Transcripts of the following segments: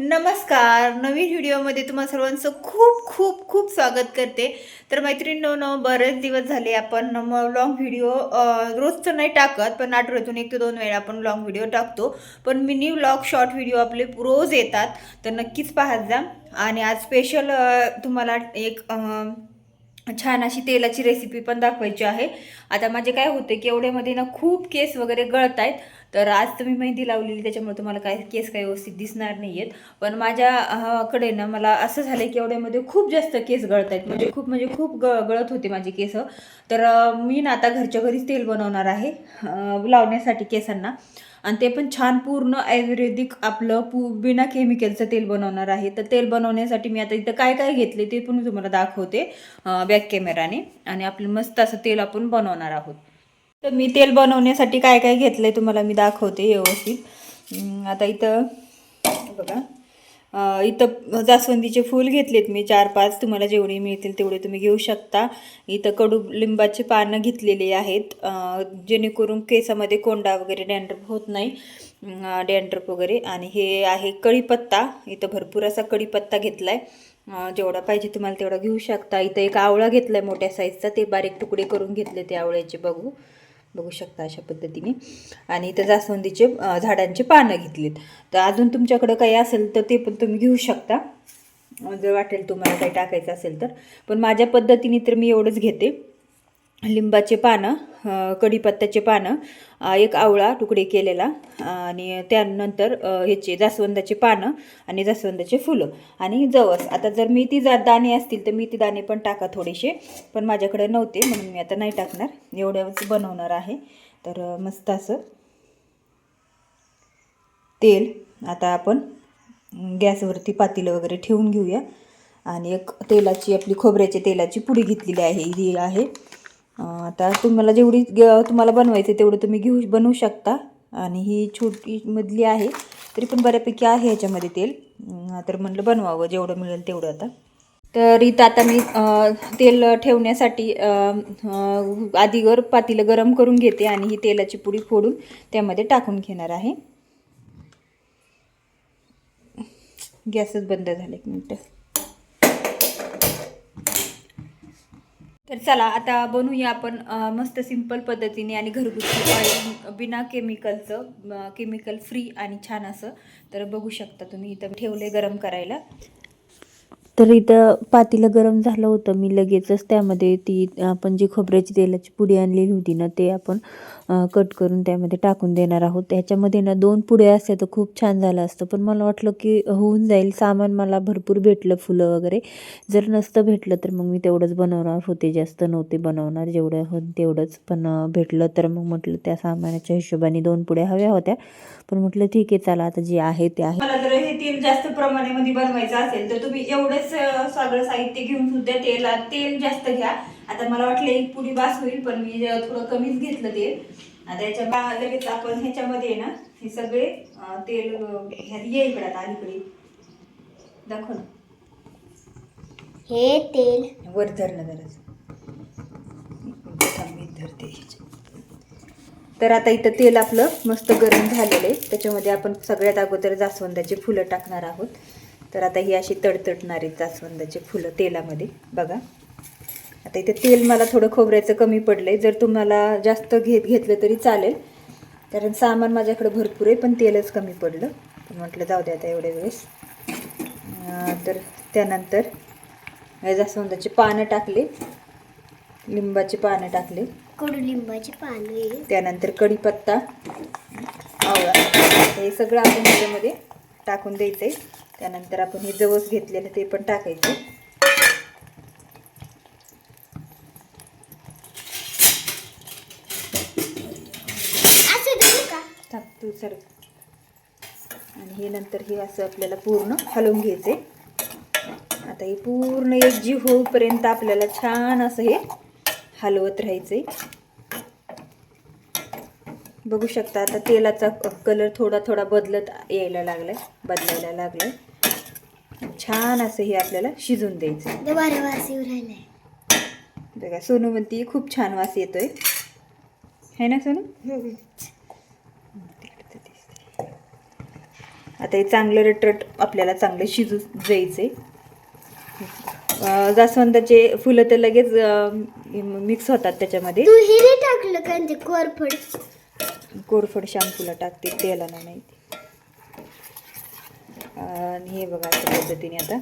नमस्कार. नवीन व्हिडिओमध्ये तुम्हा सर्वांचं खूप खूप खूप स्वागत करते. तर मैत्रिणींनो न बरेच दिवस झाले आपण लॉंग व्हिडिओ रोजचं नाही टाकत पण आठवड्यातून एक ते दोन वेळा आपण लॉंग व्हिडिओ टाकतो. पण मिनी व्लॉग शॉर्ट व्हिडिओ आपले रोज येतात. तर नक्कीच पाहत जा. आणि आज स्पेशल तुम्हाला एक आ, छान अशी तेलाची रेसिपी पण दाखवायची आहे. आता माझे काय होते की एवढ्यामध्ये ना खूप केस वगैरे गळत आहेत तर आज तुम्ही मेहंदी लावलेली त्याच्यामुळे तुम्हाला काय केस काही व्यवस्थित दिसणार नाही आहेत पण माझ्याकडे ना मला असं झालं की एवढ्यामध्ये खूप जास्त केस गळत आहेत म्हणजे खूप म्हणजे खूप ग गळत होते माझे केस. तर मी ना आता घरच्या घरीच तेल बनवणार आहे लावण्यासाठी केसांना. आणि ते पण छान पूर्ण आयुर्वेदिक आपलं पू बिना केमिकलचं तेल बनवणार आहे. तर तेल बनवण्यासाठी मी आता इथं काय काय घेतले ते पण मी तुम्हाला दाखवते बॅक कॅमेराने आणि आपलं मस्त असं तेल आपण बनवणार आहोत. तर मी तेल बनवण्यासाठी काय काय घेतलंय तुम्हाला मी दाखवते व्यवस्थित. आता इथं बघा. इथं जास्वंदीचे फूल घेतलेत मी. चार पाच तुम्हाला जेवढे मिळतील तेवढे तुम्ही घेऊ शकता. इथं कडू लिंबाचे पानं घेतलेली आहेत. जेणेकरून केसामध्ये कोंडा वगैरे डॅन्ड्रप होत नाही. डॅन्ड्रप वगैरे. आणि हे आहे कढीपत्ता. इथं भरपूर असा कढीपत्ता घेतला आहे जेवढा पाहिजे तुम्हाला तेवढा घेऊ शकता. इथं एक आवळा घेतला आहे मोठ्या साईजचा ते बारीक तुकडे करून घेतले ते आवळ्याचे. बघू. बघू शकता अशा पद्धतीने. आणि इथं जास्वंदीचे झाडांचे पानं घेतलीत. तर अजून तुमच्याकडं काही असेल तर ते पण तुम्ही घेऊ शकता. जर वाटेल तुम्हाला काही टाकायचं असेल तर. पण माझ्या पद्धतीने तर मी एवढंच घेते. लिंबाचे पानं कढीपत्त्याचे पानं एक आवळा तुकडे केलेला आणि त्यानंतर ह्याचे जास्वंदाचे पानं आणि जास्वंदाचे फुलं आणि जवस. आता जर मी ती जा दाणे असतील तर मी ती दाणे पण टाका थोडेसे पण माझ्याकडे नव्हते म्हणून मी आता नाही टाकणार. एवढ्याच बनवणार आहे. तर मस्त असं तेल आता आपण गॅसवरती पातेलं वगैरे ठेवून घेऊया. आणि एक तेलाची आपली खोबऱ्याच्या तेलाची पुडी घेतलेली आहे ही आहे. आता तुम्हाला जेवढी ग- तुम्हाला बनवायचं तेवढं तुम्ही घेऊ बनवू शकता. आणि ही छोटी मधली आहे तरी पण बऱ्यापैकी आहे ह्याच्यामध्ये तेल. तर म्हटलं बनवावं जेवढं मिळेल तेवढं आता. तर इथं आता मी तेल ठेवण्यासाठी आधी गर पातीलं गरम करून घेते आणि ही तेलाची पुडी फोडून त्यामध्ये टाकून घेणार आहे. गॅसच बंद झाला एक मिनटं. तर चला आता बनवूया आपण मस्त सिंपल पद्धतीने आणि घरगुती ऑइल बिना केमिकलचं केमिकल फ्री आणि छान असं. तर बघू शकता तुम्ही इथं ठेवले गरम करायला. तर इथं पातीलं गरम झालं होतं. मी लगेचच त्यामध्ये ती आपण जी खोबऱ्याची तेलाची पुडी आणलेली होती ना ते आपण कट करून त्यामध्ये टाकून देणार आहोत. त्याच्यामध्ये ना दोन पुड्या असत्या तर खूप छान झालं असतं. पण मला वाटलं की होऊन जाईल. सामान मला भरपूर भेटलं फुलं वगैरे. जर नसतं भेटलं तर मग मी तेवढंच बनवणार होते. जास्त नव्हते बनवणार. जेवढं हो तेवढंच. पण भेटलं तर मग म्हटलं त्या सामानाच्या हिशोबाने दोन पुड्या हव्या होत्या. पण म्हटलं ठीक आहे चला आता जे आहे ते आहे. तेल जास्त प्रमाणामध्ये बनवायचं असेल तर तुम्ही एवढंच सगळं साहित्य घेऊन सुद्धा तेला तेल जास्त घ्या. आता मला वाटलं एक पुडी बास होईल पण मी थोडं कमीच घेतलं तेल. आता याच्या बा- लगेच आपण ह्याच्यामध्ये ना हे सगळे तेल ये इकडे आता अलीकडे. दाखव ना. हे तेल. वर धरणं मी धरते. तर आता इथं तेल आपलं मस्त गरम झालेलं आहे. त्याच्यामध्ये आपण सगळ्यात अगोदर जास्वंदाची फुलं टाकणार आहोत. तर आता ही अशी तडतडणार जास्वंदाची फुलं तेलामध्ये. बघा. आता इथे तेल मला थोडं खोबऱ्याचं कमी पडलं आहे जर तुम्हाला जास्त घेत घेतलं तरी चालेल. कारण सामान माझ्याकडे भरपूर आहे पण तेलच कमी पडलं. म्हटलं जाऊ दे आता एवढ्या वेळेस. तर त्यानंतर हे जास्वंदाची पानं टाकले. लिंबाची पानं टाकले. कडुलिंबाची पाने त्यानंतर कढीपत्ता आवळा हे सगळं आपण ह्याच्यामध्ये टाकून द्यायचं आहे त्यानंतर आपण हे जवस घेतलेलं ते पण टाकायचं तू सर आणि हे नंतर हे असं आपल्याला पूर्ण हलवून घ्यायचे आता हे पूर्ण एकजीव होईपर्यंत आपल्याला छान असं हे हलवत राहायचंय बघू शकता आता तेलाचा कलर थोडा थोडा बदलत यायला लागलाय बदलायला लागलाय. छान असं हे आपल्याला शिजून द्यायचं. दुबारा वास येऊ राहिलाय. बघा सोनू म्हणती खूप छान वास येतोय. है ना सोनू. आता हे चांगलं रटरट आपल्याला चांगलं शिजू द्यायचे जास्वंदाचे फुलं तर लगेच मिक्स होतात त्याच्यामध्ये. तू हे नाही टाकलं का ते कोरफड? कोरफड शॅम्पूला टाकते तेलाला नाही आणि हे बघा अशा पद्धतीने आता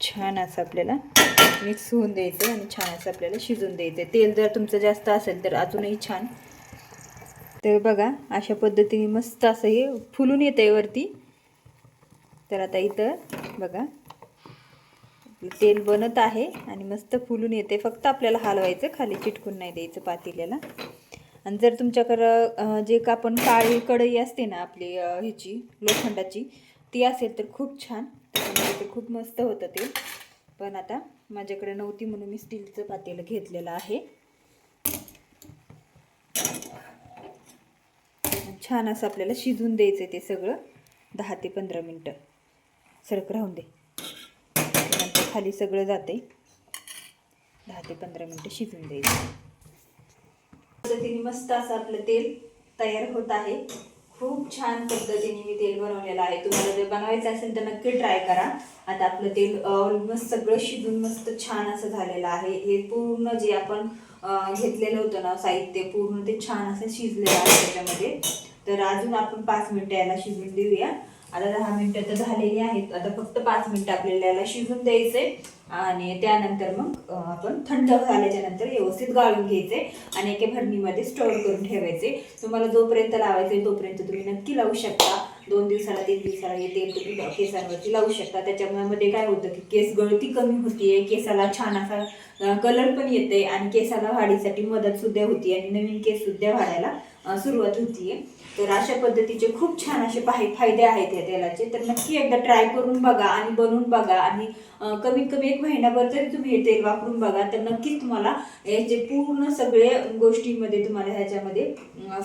छान असं आपल्याला मिक्स होऊन द्यायचं आणि छान असं आपल्याला शिजून द्यायचं. तेल जर तुमचं जास्त असेल तर अजूनही छान. तर बघा अशा पद्धतीने मस्त असं हे फुलून येतं आहे वरती. तर आता इथं बघा तेल बनत आहे आणि मस्त फुलून येते. फक्त आपल्याला हलवायचं खाली चिटकून नाही द्यायचं पातेल्याला. आणि जर तुमच्याकडं जे का आपण काळी कढई असते ना आपली ह्याची लोखंडाची ती असेल तर खूप छान. त्याच्यामध्ये ते खूप मस्त होतं ते. पण आता माझ्याकडे नव्हती म्हणून मी स्टीलचं पातेलं घेतलेलं आहे. छान असं आपल्याला शिजून द्यायचं ते सगळं. दहा ते पंधरा मिनटं. सरक राहून दे. खाली सगळं जाते. दहा ते पंधरा मिनटं शिजून द्यायचं. पद्धतीने मस्त असं आपलं तेल तयार होत आहे. खूप छान पद्धतीने मी तेल बनवलेलं आहे. तुम्हाला जर बनवायचं असेल तर नक्की ट्राय करा. आता आपलं तेल ऑलमोस्ट सगळं शिजून मस्त छान असं झालेलं आहे. हे पूर्ण जे आपण घेतलेलं होतं ना साहित्य पूर्ण ते छान असं शिजलेलं आहे त्याच्यामध्ये. तर अजून आपण पाच मिनटं याला शिजून देऊया. आता दहा मिनटं तर झालेली आहेत. आता फक्त पाच मिनटं आपल्याला याला शिजून द्यायचे आणि त्यानंतर मग आपण थंड झाल्याच्यानंतर व्यवस्थित गाळून घ्यायचे आणि एके भरणीमध्ये स्टोअर करून ठेवायचे तुम्हाला जोपर्यंत लावायचे तोपर्यंत तुम्ही नक्की लावू शकता. दोन दिवसाला तीन दिवसाला येते तुम्ही केसांवरती लावू शकता. त्याच्यामुळे मध्ये काय होतं की केस गळती कमी होतीये केसाला छान असा कलर पण येते आणि केसाला वाढीसाठी मदत सुद्धा होती आणि नवीन केस सुद्धा वाढायला सुरुवात होतीये. तर अशा पद्धतीचे खूप छान असे फाय फायदे आहेत या तेलाचे. तर नक्की एकदा ट्राय करून बघा आणि बनवून बघा आणि कमीत कमी एक महिनाभर जरी तुम्ही हे तेल वापरून बघा. तर नक्कीच तुम्हाला याचे पूर्ण सगळे गोष्टींमध्ये तुम्हाला ह्याच्यामध्ये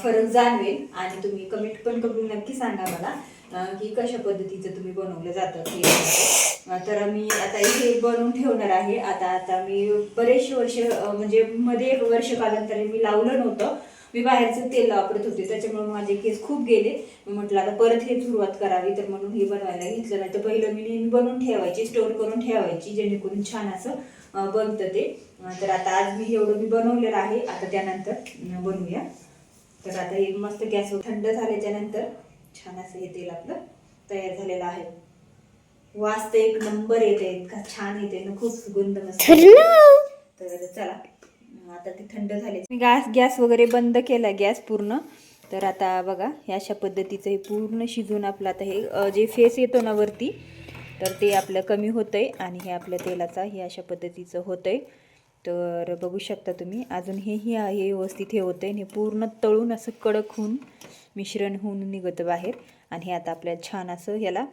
फरक जाणवेल आणि तुम्ही कमेंट पण करून नक्की सांगा मला. की कशा पद्धतीचं तुम्ही बनवलं जातं ते तर मी आता हे बनवून ठेवणार आहे. आता आता मी बरेचसे वर्ष म्हणजे मध्ये एक वर्ष कालांतर मी लावलं नव्हतं. मी बाहेरचं तेल वापरत होते. त्याच्यामुळे माझे केस खूप गेले. मी म्हटलं आता परत हे सुरुवात करावी. तर म्हणून हे बनवायला घेतलं नाही. तर पहिलं मी नेहमी बनवून ठेवायची स्टोर करून ठेवायची जेणेकरून छान असं बनतं ते. तर आता आज मी एवढं मी बनवलेलं आहे. आता त्यानंतर बनवूया. तर आता हे मस्त गॅसवर थंड झाल्याच्यानंतर छान असं हे तेल आपलं तयार झालेलं आहे. वास तर एक नंबर येते इतका छान येते ना खूप सुगंध मस्त तर चला आता ते थंड झाले. मी गॅस गॅस वगैरे बंद केला गॅस पूर्ण. तर आता बघा हे अशा पद्धतीचं हे पूर्ण शिजून आपलं आता हे जे फेस येतो ना वरती तर ते आपलं कमी होतंय आणि हे आपल्या तेलाचा हे अशा पद्धतीचं होतंय. तर बघू शकता तुम्ही अजून हे ही आहे हे व्यवस्थित हे होतंय आणि हे पूर्ण तळून असं कडक होऊन मिश्रण होऊन निघतं बाहेर. आणि हे आता आपल्याला छान असं ह्याला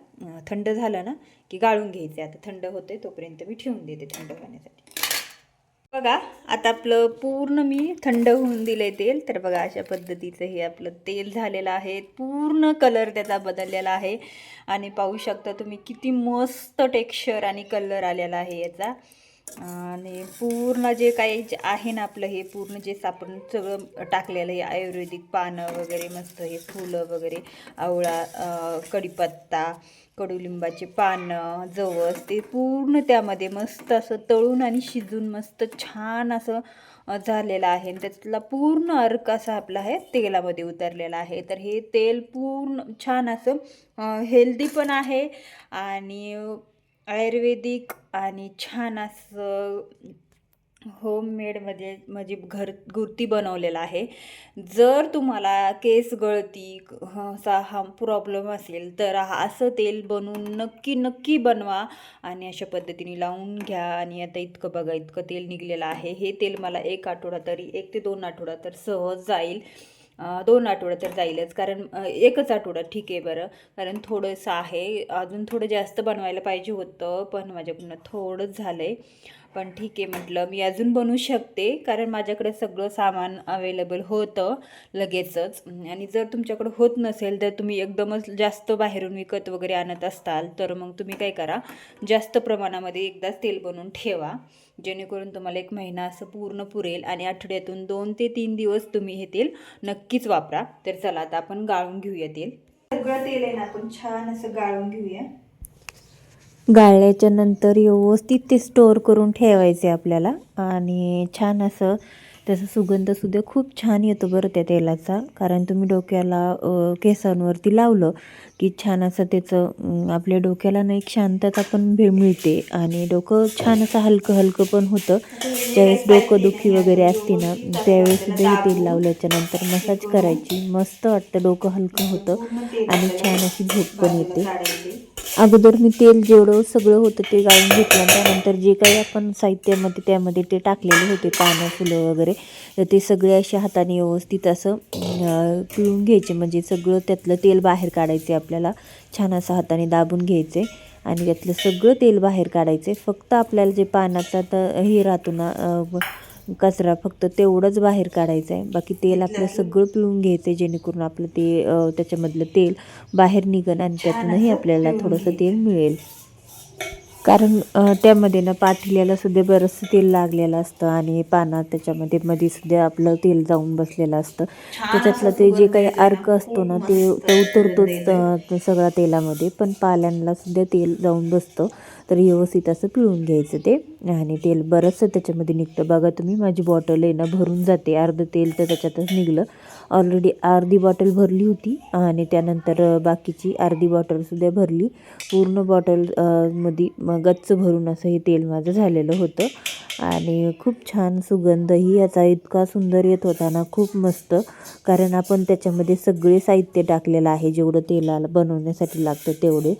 थंड झालं ना की गाळून घ्यायचं आता थंड होते तोपर्यंत मी ठेवून देते थंड होण्यासाठी. बघा आता आपलं पूर्ण मी थंड होऊन दिलंय तेल. तर बघा अशा पद्धतीचं हे आपलं तेल झालेलं आहे. पूर्ण कलर त्याचा बदललेला आहे. आणि पाहू शकता तुम्ही किती मस्त टेक्स्चर आणि कलर आलेला आहे याचा. आणि पूर्ण जे काही जे आहे ना आपलं हे पूर्ण जे सापडून सगळं टाकलेलं आहे आयुर्वेदिक पानं वगैरे मस्त हे फुलं वगैरे आवळा कढीपत्ता कडुलिंबाचे पानं जवस ते पूर्ण त्यामध्ये मस्त असं तळून आणि शिजून मस्त छान असं झालेलं आहे. आणि त्यातला पूर्ण अर्क असा आपला आहे तेलामध्ये उतरलेला आहे. तर हे तेल पूर्ण छान असं हेल्दी पण आहे आणि आयुर्वेदिक आणि छान असं होममेडमध्ये म्हणजे घर घरगुती बनवलेलं आहे. जर तुम्हाला केस गळती असा हा प्रॉब्लेम असेल तर हा असं तेल बनवून नक्की नक्की बनवा आणि अशा पद्धतीने लावून घ्या. आणि आता इतकं बघा इतकं तेल निघलेलं आहे. हे तेल मला एक आठवडा तरी एक ते दोन आठवडा तर सहज जाईल. दोन आठवड्या तर जाईलच. कारण एकच आठवडा ठीक आहे बरं. कारण थोडंसं आहे. अजून थोडं जास्त बनवायला पाहिजे होतं. पण माझ्याकडून थोडंच झालं आहे पण ठीक आहे म्हटलं. मी अजून बनवू शकते कारण माझ्याकडे सगळं सामान अवेलेबल होतं लगेचच. आणि जर तुमच्याकडं होत नसेल तर तुम्ही एकदमच जास्त बाहेरून विकत वगैरे आणत असताल तर मग तुम्ही काय करा जास्त प्रमाणामध्ये एकदाच तेल बनवून ठेवा. जेणेकरून तुम्हाला एक महिना असं पूर्ण पुरेल आणि आठवड्यातून दोन ते तीन दिवस तुम्ही हे तेल नक्कीच वापरा. तर चला आता आपण गाळून घेऊया तेल. सगळं तेल आहे ना आपण छान असं गाळून घेऊया. गाळल्याच्या नंतर व्यवस्थित ते स्टोअर करून ठेवायचे आपल्याला. आणि छान असं त्याचा सुगंधसुद्धा खूप छान येतो बरं त्या तेलाचा. कारण तुम्ही डोक्याला केसांवरती लावलं की छान असं त्याचं आपल्या डोक्याला ना एक शांतता पण भे मिळते. आणि डोकं छान असं हलकं हलकं पण होतं. ज्यावेळेस डोकं दुखी वगैरे असते ना त्यावेळेससुद्धा हे तेल लावल्याच्या नंतर मसाज करायची. मस्त वाटतं डोकं हलकं होतं. आणि छान अशी झोप पण येते. अगोदर मी तेल जेवढं सगळं होतं ते गाळून घेतलं. त्यानंतर जे काही आपण साहित्यामध्ये त्यामध्ये ते टाकलेले होते पानं फुलं वगैरे तर ते सगळे असे हाताने व्यवस्थित असं पिळून घ्यायचे. म्हणजे सगळं त्यातलं तेल बाहेर काढायचे आपल्याला. छान असं हाताने दाबून घ्यायचे आणि त्यातलं सगळं तेल बाहेर काढायचे. फक्त आपल्याला जे पानाचा तर हे राहतो ना कचरा फक्त तेवढंच बाहेर काढायचं आहे. बाकी तेल आपलं सगळं पिळून घ्यायचं आहे जेणेकरून आपलं ते त्याच्यामधलं तेल बाहेर निघन आणि त्यातूनही आपल्याला थोडंसं तेल मिळेल. कारण त्यामध्ये ना पाठिल्याला सुद्धा बरंचसं तेल लागलेलं असतं आणि पानात त्याच्यामध्ये मध्ये सुद्धा आपलं तेल जाऊन बसलेलं असतं. त्याच्यातलं ते जे काही अर्क असतो ना ते तो उतरतोच सगळ्या तेलामध्ये. पण पाल्यांना सुद्धा तेल जाऊन बसतं. तर व्यवस्थित असं पिळून घ्यायचं ते. आणि तेल बरंचसं त्याच्यामध्ये निघतं. बघा तुम्ही माझी बॉटल आहे ना भरून जाते. अर्ध तेल तर त्याच्यातच निघलं. ऑलरेडी अर्धी बॉटल भरली होती आणि त्यानंतर बाकीची अर्धी बॉटलसुद्धा भरली. पूर्ण बॉटलमध्ये गच्च भरून असं हे तेल माझं झालेलं होतं. आणि खूप छान सुगंधही याचा इतका सुंदर येत होता ना खूप मस्त. कारण आपण त्याच्यामध्ये सगळे साहित्य टाकलेलं आहे जेवढं तेलाला बनवण्यासाठी लागतं तेवढे.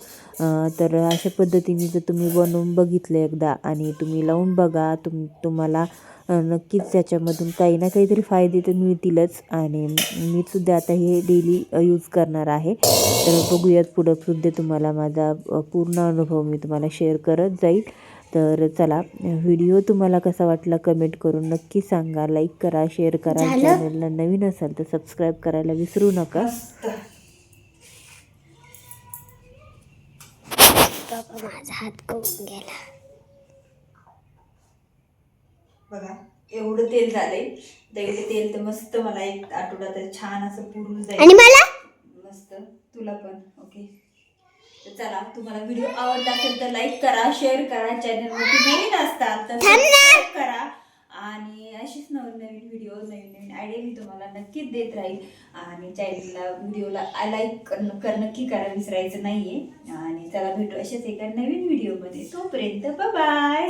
तर अशा पद्धतीने जर तुम्ही बनवून बघितलं एकदा आणि तुम्ही लावून बघा तुम तुम्हाला नक्कीच त्याच्यामधून काही ना काहीतरी फायदे तर मिळतीलच. आणि मी सुद्धा आता हे डेली यूज करणार आहे. तर बघूयात पुढं सुद्धा तुम्हाला माझा पूर्ण अनुभव मी तुम्हाला शेअर करत जाईल. तर चला व्हिडिओ तुम्हाला कसा वाटला कमेंट करून नक्की सांगा. लाईक करा शेअर करा? चॅनलला नवीन असाल तर सबस्क्राईब करायला विसरू नका. माझा हात गेला. बघा एवढं तेल झालंय. तेवढे तेल तर मस्त मला एक आठवडा तर छान असं पुरून जाईल. मस्त. तुला पण. ओके तर चला तुम्हाला व्हिडिओ आवडला असेल तर लाईक करा शेअर करा. चॅनलवरती नवीन असताल तर सबस्क्राईब करा. आणि अशीच नवीन नवीन व्हिडिओ नवीन नवीन आयडिया मी तुम्हाला नक्कीच देत राहील. आणि चॅनलला व्हिडिओला लाईक करणं नक्की करा विसरायचं नाहीये. आणि चला भेटू अशाच एका नवीन व्हिडिओमध्ये तोपर्यंत बाय